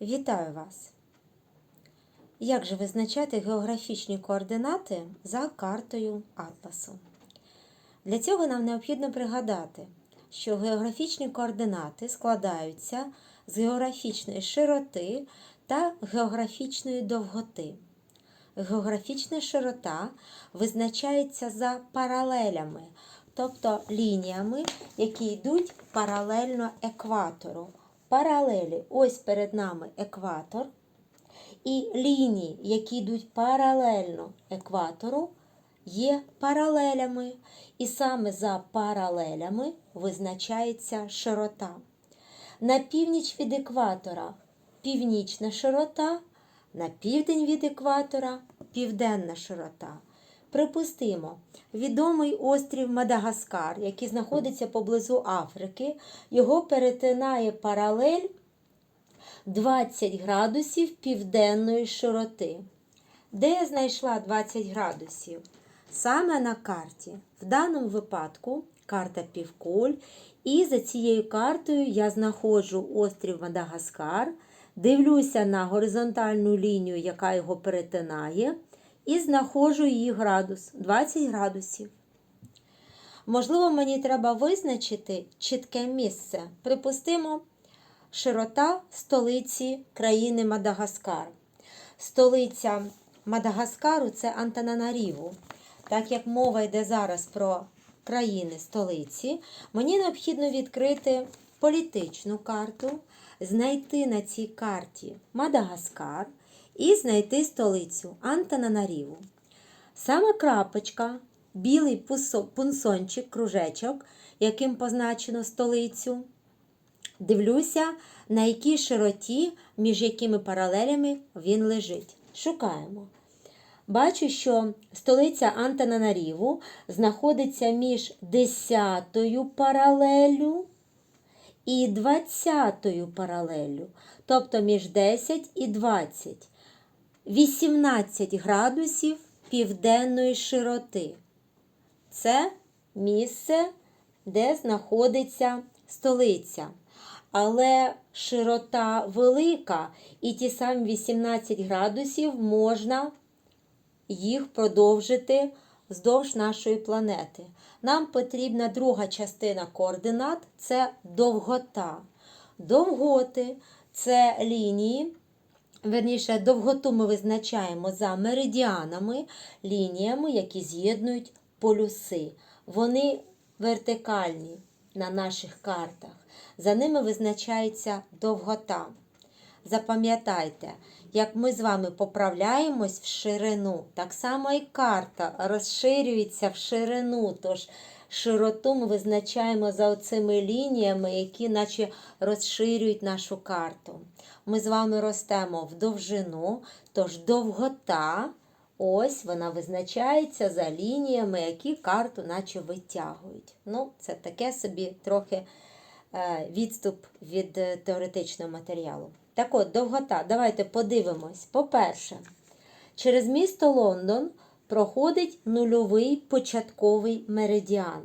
Вітаю вас! Як же визначати географічні координати за картою Атласу? Для цього нам необхідно пригадати, що географічні координати складаються з географічної широти та географічної довготи. Географічна широта визначається за паралелями, тобто лініями, які йдуть паралельно екватору. Паралелі, ось перед нами екватор, і лінії, які йдуть паралельно екватору, є паралелями. І саме за паралелями визначається широта. На північ від екватора північна широта, на південь від екватора південна широта. Припустимо, відомий острів Мадагаскар, який знаходиться поблизу Африки, його перетинає паралель 20 градусів південної широти. Де я знайшла 20 градусів? Саме на карті. В даному випадку карта півкуль. І за цією картою я знаходжу острів Мадагаскар, дивлюся на горизонтальну лінію, яка його перетинає, і знаходжу її градус 20 градусів. Можливо, мені треба визначити чітке місце. Припустимо, широта столиці країни Мадагаскар. Столиця Мадагаскару це Антананаріву. Так як мова йде зараз про країни столиці, мені необхідно відкрити політичну карту, знайти на цій карті Мадагаскар і знайти столицю Антананаріву. Саме крапочка, білий пунсончик, кружечок, яким позначено столицю. Дивлюся, на якій широті, між якими паралелями він лежить. Шукаємо. Бачу, що столиця Антананаріву знаходиться між 10 паралелю і 20 паралелю, тобто між 10 і 20, 18 градусів південної широти. Це місце, де знаходиться столиця. Але широта велика, і ті самі 18 градусів можна їх продовжити вздовж нашої планети. Нам потрібна друга частина координат це довгота. Довготи це лінії, верніше, довготу ми визначаємо за меридіанами, лініями, які з'єднують полюси. Вони вертикальні на наших картах. За ними визначається довгота. Запам'ятайте, як ми з вами поправляємось в ширину, так само і карта розширюється в ширину. Тож широту ми визначаємо за оцими лініями, які наче розширюють нашу карту. Ми з вами ростемо в довжину, тож довгота. Ось вона визначається за лініями, які карту наче витягують. Ну, це таке собі трохи е, відступ від е, теоретичного матеріалу. Так от, довгота, давайте подивимось. По-перше, через місто Лондон проходить нульовий початковий меридіан.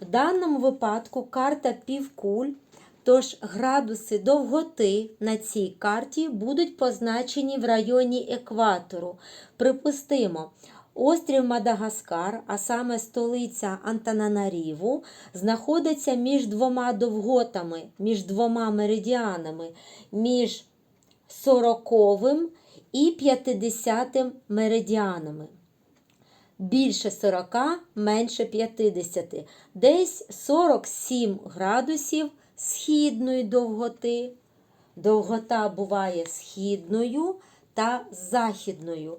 В даному випадку карта півкуль, тож градуси довготи на цій карті будуть позначені в районі екватору. Припустимо, Острів Мадагаскар, а саме столиця Антананаріву, знаходиться між двома довготами, між двома меридіанами, між 40 і 50 меридіанами. Більше 40, менше 50, десь 47 градусів східної довготи. Довгота буває східною та західною.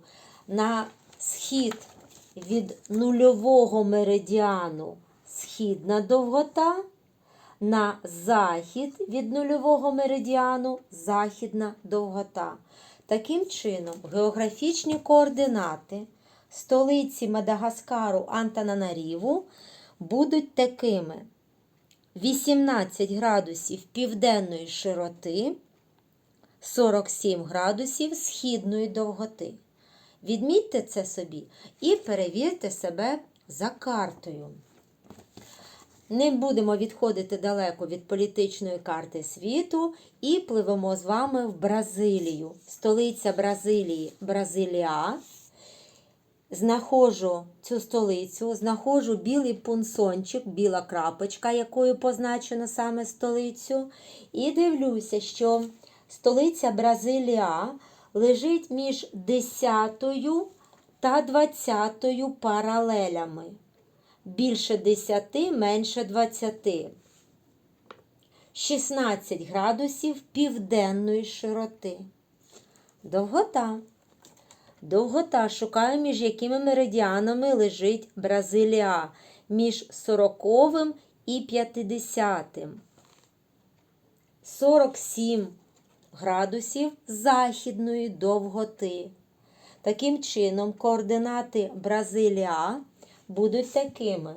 На схід від нульового меридіану східна довгота, на захід від нульового меридіану західна довгота. Таким чином, географічні координати столиці Мадагаскару Антананаріву будуть такими: 18 градусів південної широти, 47 градусів східної довготи. Відмітьте це собі і перевірте себе за картою. Не будемо відходити далеко від політичної карти світу і пливемо з вами в Бразилію. Столиця Бразилії Бразилія. Знаходжу цю столицю, знаходжу білий пунсончик, біла крапочка, якою позначено саме столицю. І дивлюся, що столиця Бразилія лежить між 10 та 20 паралелями. Більше 10, менше 20. 16 градусів південної широти. Довгота. Довгота шукаю, між якими меридіанами лежить Бразилія. Між 40 і 50. 47 градусів західної довготи. Таким чином, координати Бразилія будуть такими: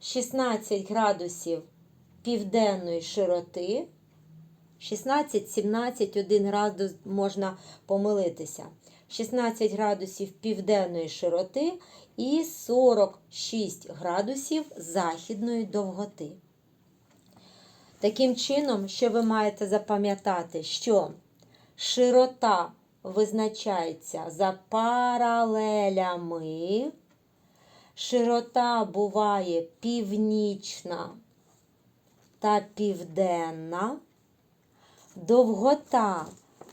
16 градусів південної широти, 16-17, 1 градус можна помилитися. 16 градусів південної широти і 46 градусів західної довготи. Таким чином, що ви маєте запам'ятати, що широта визначається за паралелями, широта буває північна та південна, довгота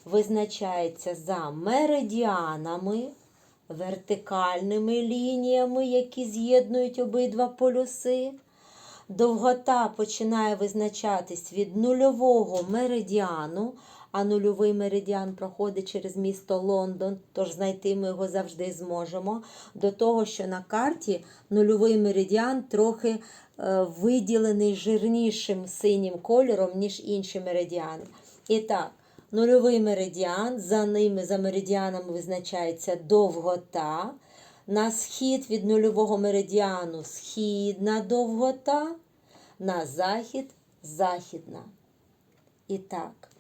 визначається за меридіанами, вертикальними лініями, які з'єднують обидва полюси. Довгота починає визначатись від нульового меридіану, а нульовий меридіан проходить через місто Лондон, тож знайти ми його завжди зможемо. До того, що на карті нульовий меридіан трохи е, виділений жирнішим синім кольором, ніж інші меридіани. І так, нульовий меридіан, за ними, за меридіанами визначається довгота. На схід від нульового меридіану східна довгота, на захід західна. І так.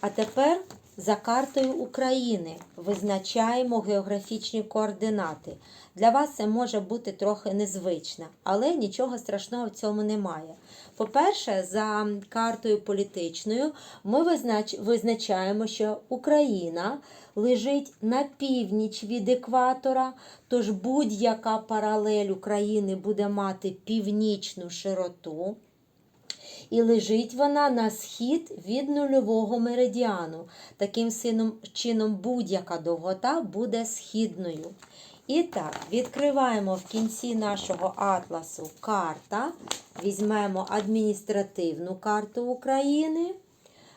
А тепер за картою України визначаємо географічні координати. Для вас це може бути трохи незвично, але нічого страшного в цьому немає. По-перше, за картою політичною ми визнач... визначаємо, що Україна лежить на північ від екватора, тож будь-яка паралель України буде мати північну широту. І лежить вона на схід від нульового меридіану. Таким чином, будь-яка довгота буде східною. І так, відкриваємо в кінці нашого атласу карта. Візьмемо адміністративну карту України.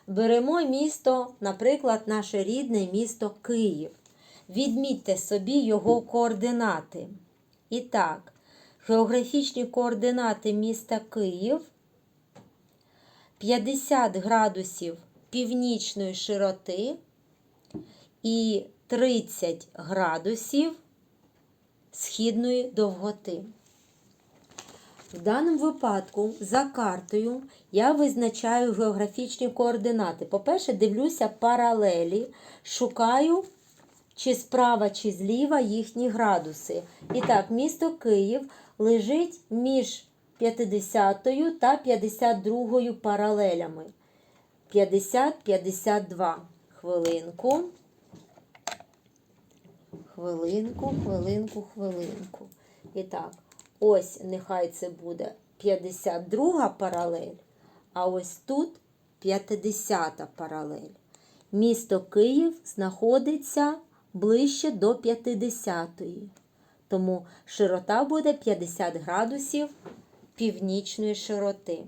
Беремо місто, наприклад, наше рідне місто Київ. Відмітьте собі його координати. І так, географічні координати міста Київ 50 градусів північної широти і 30 градусів східної довготи. В даному випадку за картою я визначаю географічні координати. По-перше, дивлюся паралелі, шукаю чи справа, чи зліва їхні градуси. І так, місто Київ лежить між 50 та 52 паралелями. 50-52. Хвилинку. Хвилинку, хвилинку, хвилинку. І так, ось нехай це буде 52 паралель, а ось тут 50 паралель. Місто Київ знаходиться ближче до 50-ї. Тому широта буде 50 градусів північної широти.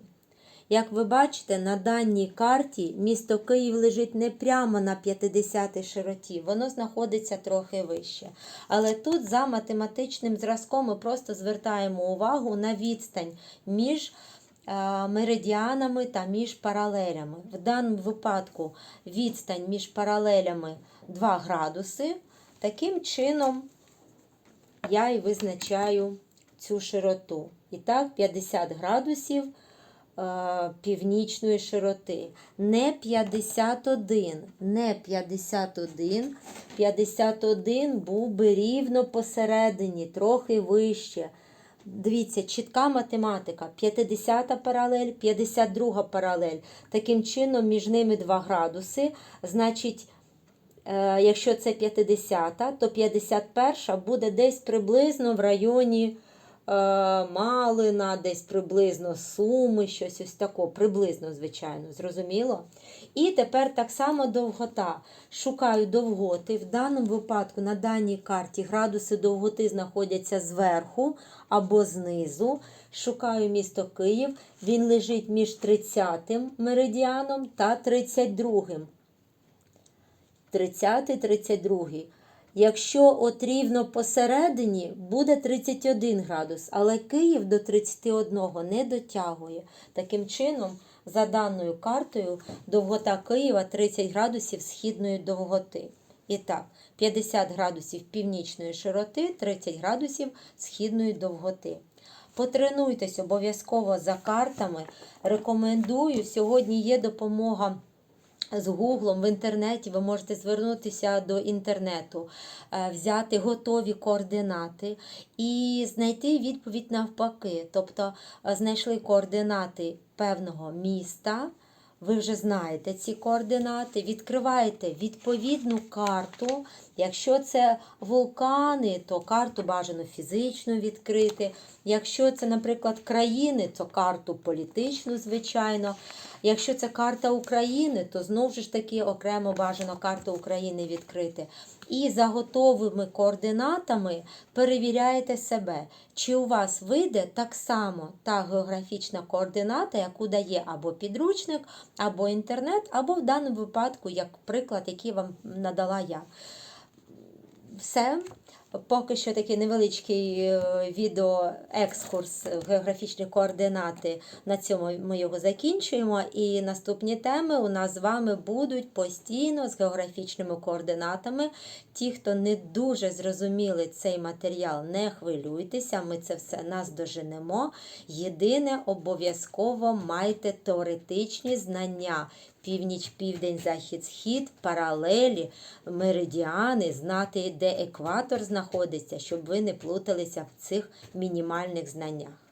Як ви бачите, на даній карті місто Київ лежить не прямо на 50 широті, воно знаходиться трохи вище. Але тут за математичним зразком ми просто звертаємо увагу на відстань між е, меридіанами та між паралелями. В даному випадку відстань між паралелями 2 градуси. Таким чином я і визначаю цю широту. І так, 50 градусів е, північної широти. Не 51, не 51. 51 був би рівно посередині, трохи вище. Дивіться, чітка математика. 50 паралель, 52 паралель. Таким чином, між ними 2 градуси. Значить, е, якщо це 50, то 51 буде десь приблизно в районі Малина, десь приблизно Суми, щось ось таке. Приблизно, звичайно, зрозуміло? І тепер так само довгота. Шукаю довготи. В даному випадку на даній карті градуси довготи знаходяться зверху або знизу. Шукаю місто Київ. Він лежить між 30 меридіаном та 32. 30 32. Якщо от рівно посередині, буде 31 градус, але Київ до 31 не дотягує. Таким чином, за даною картою, довгота Києва 30 градусів східної довготи. І так, 50 градусів північної широти, 30 градусів східної довготи. Потренуйтесь обов'язково за картами. Рекомендую. Сьогодні є допомога з Гуглом в інтернеті. Ви можете звернутися до інтернету, е, взяти готові координати і знайти відповідь навпаки. Тобто е, знайшли координати певного міста. Ви вже знаєте ці координати, відкриваєте відповідну карту. Якщо це вулкани, то карту бажано фізично відкрити. Якщо це, наприклад, країни, то карту політичну, звичайно. Якщо це карта України, то знову ж таки окремо бажано карту України відкрити. І за готовими координатами перевіряєте себе, чи у вас вийде так само та географічна координата, яку дає або підручник, або інтернет, або в даному випадку, як приклад, який вам надала я. Все. Поки що такий невеличкий е, відеоекскурс в географічні координати. На цьому ми його закінчуємо. І наступні теми у нас з вами будуть постійно з географічними координатами. Ті, хто не дуже зрозуміли цей матеріал, не хвилюйтеся, ми це все наздоженемо. Єдине, обов'язково майте теоретичні знання. Північ, південь, захід, схід, паралелі, меридіани, знати, де екватор знаходиться, щоб ви не плуталися в цих мінімальних знаннях.